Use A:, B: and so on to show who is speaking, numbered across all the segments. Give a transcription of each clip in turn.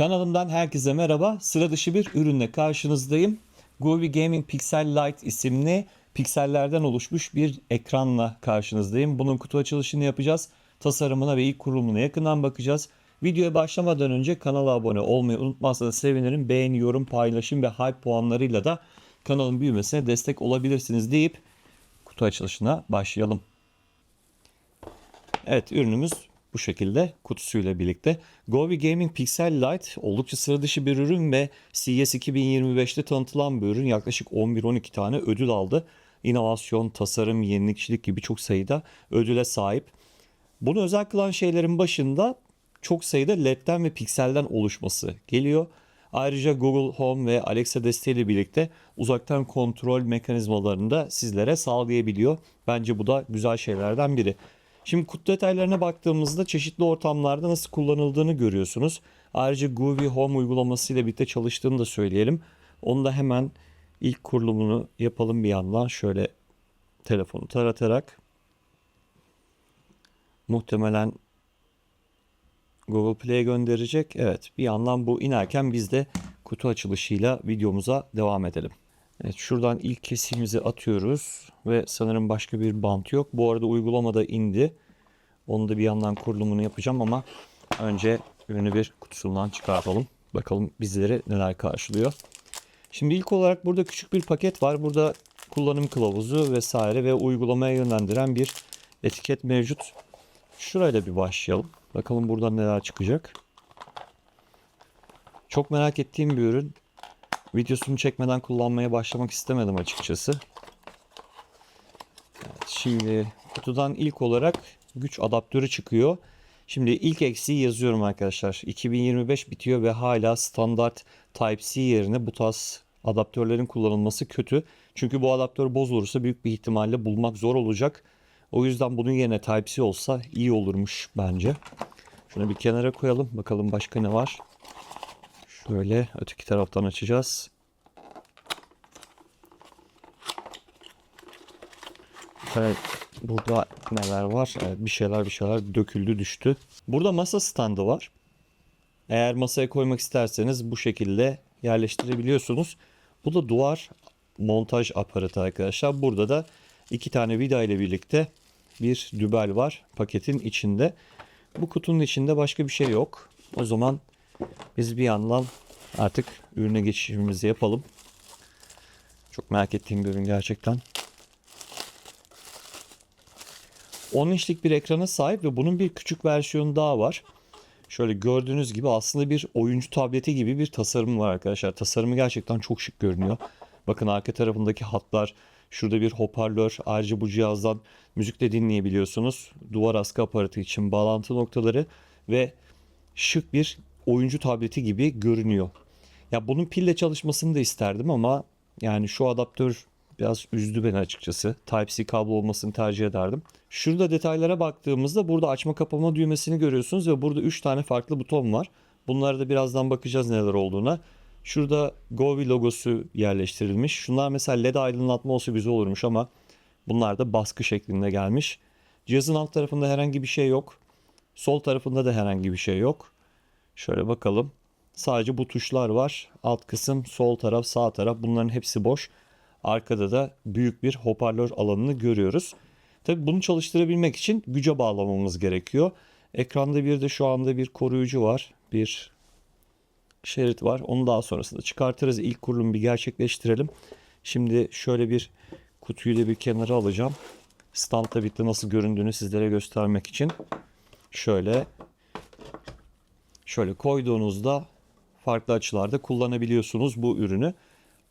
A: Kanalımdan herkese merhaba. Sıra dışı bir ürünle karşınızdayım. Govi Gaming Pixel Lite isimli piksellerden oluşmuş bir ekranla karşınızdayım. Bunun kutu açılışını yapacağız. Tasarımına ve ilk kurulumuna yakından bakacağız. Videoya başlamadan önce kanala abone olmayı unutmazsanız sevinirim. Beğeni, yorum, paylaşım ve hype puanlarıyla da kanalın büyümesine destek olabilirsiniz deyip kutu açılışına başlayalım. Evet ürünümüz bu şekilde kutusuyla birlikte. Govi Gaming Pixel Lite oldukça sıra dışı bir ürün ve CES 2025'te tanıtılan bir ürün. Yaklaşık 11-12 tane ödül aldı. İnovasyon, tasarım, yenilikçilik gibi çok sayıda ödüle sahip. Bunu özel kılan şeylerin başında çok sayıda LED'den ve pikselden oluşması geliyor. Ayrıca Google Home ve Alexa desteğiyle birlikte uzaktan kontrol mekanizmalarını da sizlere sağlayabiliyor. Bence bu da güzel şeylerden biri. Şimdi kutu detaylarına baktığımızda çeşitli ortamlarda nasıl kullanıldığını görüyorsunuz. Ayrıca Groovy Home uygulaması ile birlikte çalıştığını da söyleyelim. Onu da hemen ilk kurulumunu yapalım bir yandan. Şöyle telefonu taratarak. Muhtemelen Google Play'e gönderecek. Evet bir yandan bu inerken biz de kutu açılışıyla videomuza devam edelim. Evet şuradan ilk kesimizi atıyoruz ve sanırım başka bir bant yok. Bu arada uygulamada indi. Onu da bir yandan kurulumunu yapacağım ama önce ürünü bir kutusundan çıkartalım. Bakalım bizleri neler karşılıyor. Şimdi ilk olarak burada küçük bir paket var. Burada kullanım kılavuzu vesaire ve uygulamaya yönlendiren bir etiket mevcut. Şurayla bir başlayalım. Bakalım buradan neler çıkacak. Çok merak ettiğim bir ürün. Videosunu çekmeden kullanmaya başlamak istemedim açıkçası. Evet, şimdi kutudan ilk olarak güç adaptörü çıkıyor. Şimdi ilk eksiği yazıyorum arkadaşlar. 2025 bitiyor ve hala standart Type-C yerine bu tarz adaptörlerin kullanılması kötü. Çünkü bu adaptör bozulursa büyük bir ihtimalle bulmak zor olacak. O yüzden bunun yerine Type-C olsa iyi olurmuş bence. Şunu bir kenara koyalım. Bakalım başka ne var. Şöyle öteki taraftan açacağız. Evet, burada neler var? Evet, bir şeyler bir şeyler döküldü düştü. Burada masa standı var. Eğer masaya koymak isterseniz bu şekilde yerleştirebiliyorsunuz. Bu da duvar montaj aparatı arkadaşlar. Burada da iki tane vida ile birlikte bir dübel var paketin içinde. Bu kutunun içinde başka bir şey yok. O zaman biz bir yandan artık ürüne geçişimizi yapalım. Çok merak ettiğim bir ürün gerçekten. 10 inçlik bir ekrana sahip ve bunun bir küçük versiyonu daha var. Şöyle gördüğünüz gibi aslında bir oyuncu tableti gibi bir tasarım var arkadaşlar. Tasarımı gerçekten çok şık görünüyor. Bakın arka tarafındaki hatlar, şurada bir hoparlör. Ayrıca bu cihazdan müzik de dinleyebiliyorsunuz. Duvar askı aparatı için bağlantı noktaları ve şık bir oyuncu tableti gibi görünüyor. Ya bunun pille çalışmasını da isterdim ama yani şu adaptör biraz üzdü beni açıkçası. Type-C kablo olmasını tercih ederdim. Şurada detaylara baktığımızda burada açma kapama düğmesini görüyorsunuz ve burada 3 tane farklı buton var. Bunlara da birazdan bakacağız neler olduğuna. Şurada Govi logosu yerleştirilmiş. Şunlar mesela led aydınlatma olsa güzel olurmuş ama bunlar da baskı şeklinde gelmiş. Cihazın alt tarafında herhangi bir şey yok. Sol tarafında da herhangi bir şey yok. Şöyle bakalım. Sadece bu tuşlar var. Alt kısım, sol taraf, sağ taraf bunların hepsi boş. Arkada da büyük bir hoparlör alanını görüyoruz. Tabii bunu çalıştırabilmek için güce bağlamamız gerekiyor. Ekranda bir de şu anda bir koruyucu var. Bir şerit var. Onu daha sonrasında çıkartırız. İlk kurulumu bir gerçekleştirelim. Şimdi şöyle bir kutuyu da bir kenara alacağım. Standta bitti nasıl göründüğünü sizlere göstermek için. Şöyle şöyle koyduğunuzda farklı açılarda kullanabiliyorsunuz bu ürünü.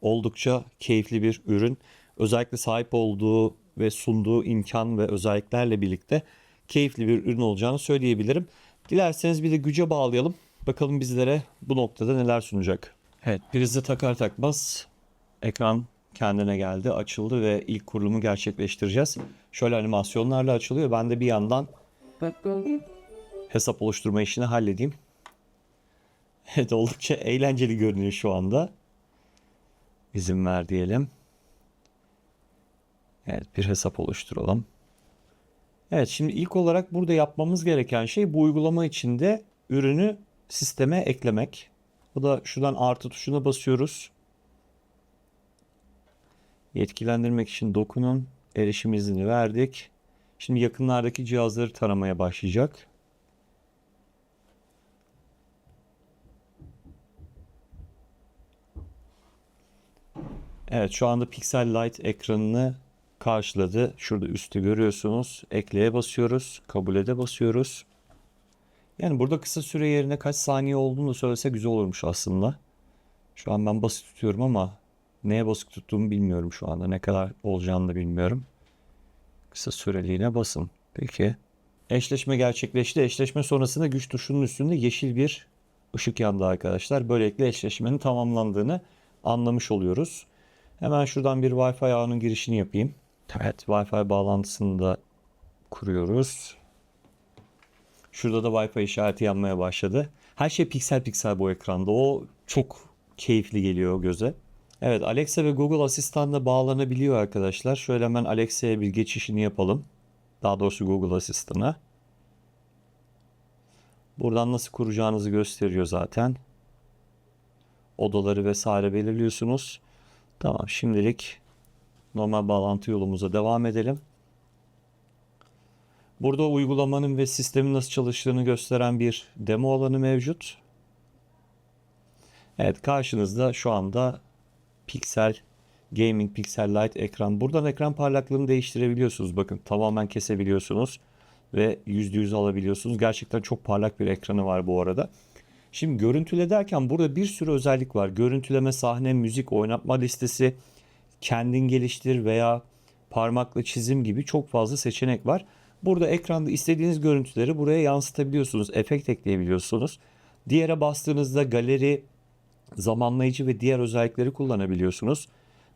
A: Oldukça keyifli bir ürün. Özellikle sahip olduğu ve sunduğu imkan ve özelliklerle birlikte keyifli bir ürün olacağını söyleyebilirim. Dilerseniz bir de güce bağlayalım. Bakalım bizlere bu noktada neler sunacak. Evet prizi takar takmaz ekran kendine geldi, açıldı ve ilk kurulumu gerçekleştireceğiz. Şöyle animasyonlarla açılıyor. Ben de bir yandan hesap oluşturma işini halledeyim. Evet oldukça eğlenceli görünüyor şu anda. İzin ver diyelim. Evet bir hesap oluşturalım. Evet şimdi ilk olarak burada yapmamız gereken şey bu uygulama içinde ürünü sisteme eklemek. Bu da şuradan artı tuşuna basıyoruz. Yetkilendirmek için dokunun. Erişim izni verdik. Şimdi yakınlardaki cihazları taramaya başlayacak. Evet şu anda Pixel Light ekranını karşıladı. Şurada üstte görüyorsunuz. Ekleye basıyoruz. Kabul'e basıyoruz. Yani burada kısa süre yerine kaç saniye olduğunu söylese güzel olurmuş aslında. Şu an ben basık tutuyorum ama neye basık tuttuğumu bilmiyorum şu anda. Ne kadar olacağını da bilmiyorum. Kısa süreliğine basın. Peki. Eşleşme gerçekleşti. Eşleşme sonrasında güç tuşunun üstünde yeşil bir ışık yandı arkadaşlar. Böylelikle eşleşmenin tamamlandığını anlamış oluyoruz. Hemen şuradan bir Wi-Fi ağının girişini yapayım. Evet, Wi-Fi bağlantısını da kuruyoruz. Şurada da Wi-Fi işareti yanmaya başladı. Her şey piksel piksel bu ekranda. O çok keyifli geliyor göze. Evet, Alexa ve Google Asistan'la bağlanabiliyor arkadaşlar. Şöyle hemen Alexa'ya bir geçişini yapalım. Daha doğrusu Google Asistan'a. Buradan nasıl kuracağınızı gösteriyor zaten. Odaları vesaire belirliyorsunuz. Tamam şimdilik normal bağlantı yolumuza devam edelim. Burada uygulamanın ve sistemin nasıl çalıştığını gösteren bir demo alanı mevcut. Evet karşınızda şu anda Pixel Gaming Pixel Lite ekran. Buradan ekran parlaklığını değiştirebiliyorsunuz. Bakın tamamen kesebiliyorsunuz ve %100 alabiliyorsunuz. Gerçekten çok parlak bir ekranı var bu arada. Şimdi görüntüle derken burada bir sürü özellik var. Görüntüleme, sahne, müzik, oynatma listesi, kendin geliştir veya parmakla çizim gibi çok fazla seçenek var. Burada ekranda istediğiniz görüntüleri buraya yansıtabiliyorsunuz. Efekt ekleyebiliyorsunuz. Diğere bastığınızda galeri, zamanlayıcı ve diğer özellikleri kullanabiliyorsunuz.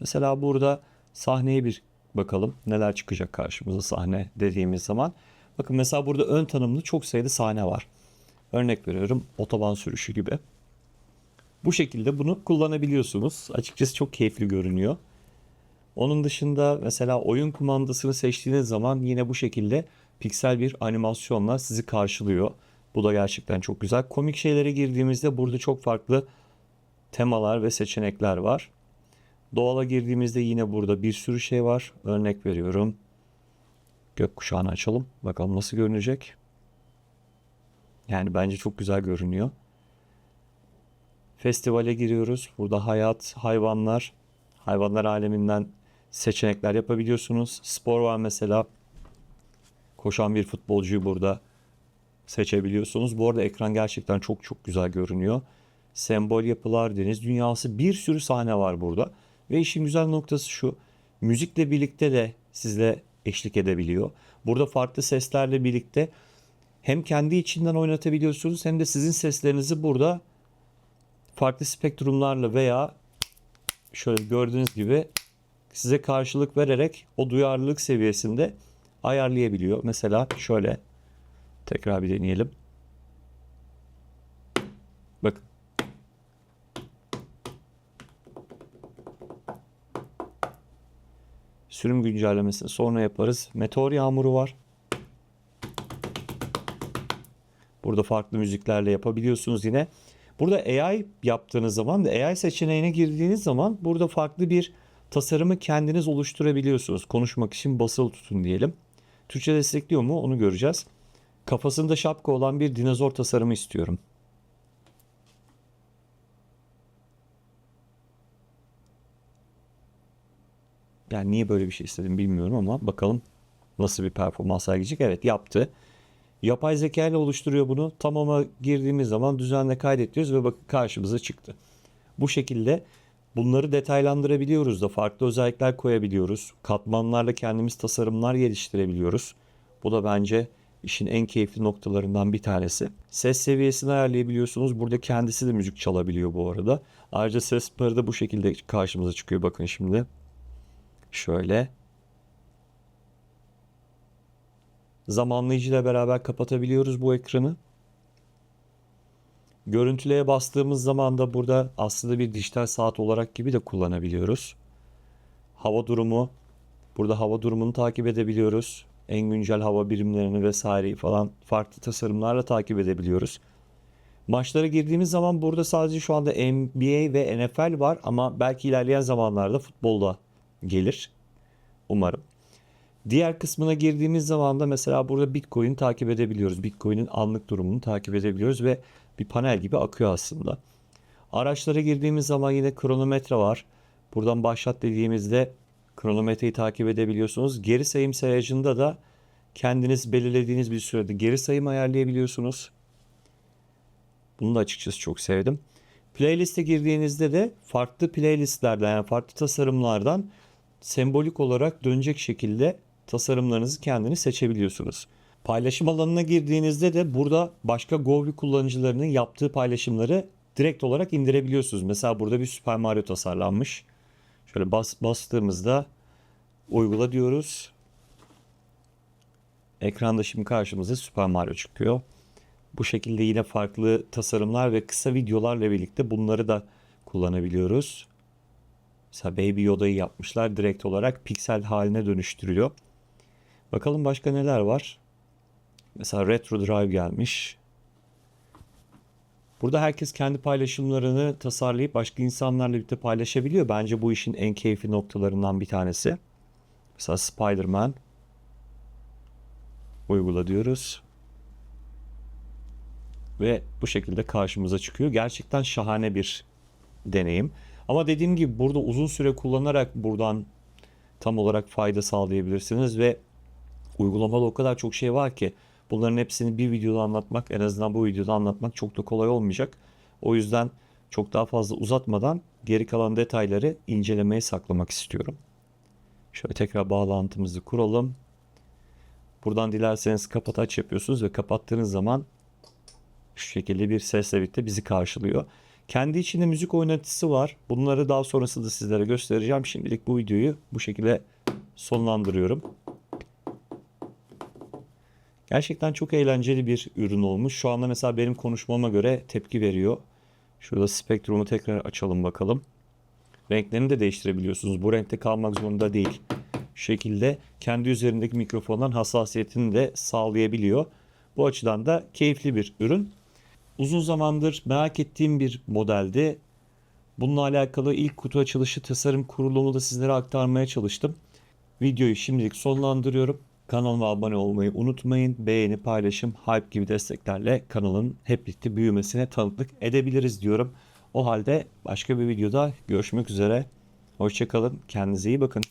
A: Mesela burada sahneye bir bakalım neler çıkacak karşımıza sahne dediğimiz zaman. Bakın mesela burada ön tanımlı çok sayıda sahne var. Örnek veriyorum otoban sürüşü gibi. Bu şekilde bunu kullanabiliyorsunuz. Açıkçası çok keyifli görünüyor. Onun dışında mesela oyun kumandasını seçtiğiniz zaman yine bu şekilde piksel bir animasyonla sizi karşılıyor. Bu da gerçekten çok güzel. Komik şeylere girdiğimizde burada çok farklı temalar ve seçenekler var. Doğala girdiğimizde yine burada bir sürü şey var. Örnek veriyorum. Gökkuşağını açalım. Bakalım nasıl görünecek. Yani bence çok güzel görünüyor. Festivale giriyoruz. Burada hayat, hayvanlar, hayvanlar aleminden seçenekler yapabiliyorsunuz. Spor var mesela. Koşan bir futbolcuyu burada seçebiliyorsunuz. Bu arada ekran gerçekten çok çok güzel görünüyor. Sembol yapılar, deniz dünyası bir sürü sahne var burada. Ve işin güzel noktası şu. Müzikle birlikte de sizle eşlik edebiliyor. Burada farklı seslerle birlikte hem kendi içinden oynatabiliyorsunuz hem de sizin seslerinizi burada farklı spektrumlarla veya şöyle gördüğünüz gibi size karşılık vererek o duyarlılık seviyesinde ayarlayabiliyor. Mesela şöyle tekrar bir deneyelim. Bakın. Sürüm güncellemesini sonra yaparız. Meteor yağmuru var. Burada farklı müziklerle yapabiliyorsunuz yine. Burada AI yaptığınız zaman da AI seçeneğine girdiğiniz zaman burada farklı bir tasarımı kendiniz oluşturabiliyorsunuz. Konuşmak için basılı tutun diyelim. Türkçe destekliyor mu onu göreceğiz. Kafasında şapka olan bir dinozor tasarımı istiyorum. Yani niye böyle bir şey istedim bilmiyorum ama bakalım nasıl bir performans sergileyecek. Evet yaptı. Yapay zeka ile oluşturuyor bunu. Tamama girdiğimiz zaman düzenle kaydet diyoruz ve bakın karşımıza çıktı. Bu şekilde bunları detaylandırabiliyoruz da farklı özellikler koyabiliyoruz. Katmanlarla kendimiz tasarımlar geliştirebiliyoruz. Bu da bence işin en keyifli noktalarından bir tanesi. Ses seviyesini ayarlayabiliyorsunuz. Burada kendisi de müzik çalabiliyor bu arada. Ayrıca ses barı da bu şekilde karşımıza çıkıyor. Bakın şimdi. Şöyle. Zamanlayıcı ile beraber kapatabiliyoruz bu ekranı. Görüntüleye bastığımız zaman da burada aslında bir dijital saat olarak gibi de kullanabiliyoruz. Hava durumu. Burada hava durumunu takip edebiliyoruz. En güncel hava birimlerini vesaireyi falan farklı tasarımlarla takip edebiliyoruz. Maçlara girdiğimiz zaman burada sadece şu anda NBA ve NFL var ama belki ilerleyen zamanlarda futbolda gelir. Umarım. Diğer kısmına girdiğimiz zaman da mesela burada Bitcoin'i takip edebiliyoruz. Bitcoin'in anlık durumunu takip edebiliyoruz ve bir panel gibi akıyor aslında. Araçlara girdiğimiz zaman yine kronometre var. Buradan başlat dediğimizde kronometreyi takip edebiliyorsunuz. Geri sayım sayacında da kendiniz belirlediğiniz bir sürede geri sayım ayarlayabiliyorsunuz. Bunu da açıkçası çok sevdim. Playlist'e girdiğinizde de farklı playlistlerden yani farklı tasarımlardan sembolik olarak dönecek şekilde tasarımlarınızı kendiniz seçebiliyorsunuz. Paylaşım alanına girdiğinizde de burada başka Govi kullanıcılarının yaptığı paylaşımları direkt olarak indirebiliyorsunuz. Mesela burada bir Super Mario tasarlanmış. Şöyle bas, bastığımızda uygula diyoruz. Ekranda şimdi karşımıza Super Mario çıkıyor. Bu şekilde yine farklı tasarımlar ve kısa videolarla birlikte bunları da kullanabiliyoruz. Mesela Baby Yoda'yı yapmışlar. Direkt olarak piksel haline dönüştürüyor. Bakalım başka neler var. Mesela Retro Drive gelmiş. Burada herkes kendi paylaşımlarını tasarlayıp başka insanlarla birlikte paylaşabiliyor. Bence bu işin en keyifli noktalarından bir tanesi. Mesela Spider-Man. Uygula diyoruz. Ve bu şekilde karşımıza çıkıyor. Gerçekten şahane bir deneyim. Ama dediğim gibi burada uzun süre kullanarak buradan tam olarak fayda sağlayabilirsiniz ve uygulamada o kadar çok şey var ki bunların hepsini bir videoda anlatmak en azından bu videoda anlatmak çok da kolay olmayacak. O yüzden çok daha fazla uzatmadan geri kalan detayları incelemeye saklamak istiyorum. Şöyle tekrar bağlantımızı kuralım. Buradan dilerseniz kapat aç yapıyorsunuz ve kapattığınız zaman şu şekilde bir sesle birlikte bizi karşılıyor. Kendi içinde müzik oynatısı var. Bunları daha sonrasında sizlere göstereceğim. Şimdilik bu videoyu bu şekilde sonlandırıyorum. Gerçekten çok eğlenceli bir ürün olmuş. Şu anda mesela benim konuşmama göre tepki veriyor. Şurada spektrumu tekrar açalım bakalım. Renklerini de değiştirebiliyorsunuz. Bu renkte kalmak zorunda değil. Şekilde kendi üzerindeki mikrofondan hassasiyetini de sağlayabiliyor. Bu açıdan da keyifli bir ürün. Uzun zamandır merak ettiğim bir modeldi. Bununla alakalı ilk kutu açılışı tasarım kurulumunu da sizlere aktarmaya çalıştım. Videoyu şimdilik sonlandırıyorum. Kanalıma abone olmayı unutmayın. Beğeni, paylaşım, hype gibi desteklerle kanalın hep birlikte büyümesine tanıklık edebiliriz diyorum. O halde başka bir videoda görüşmek üzere. Hoşçakalın. Kendinize iyi bakın.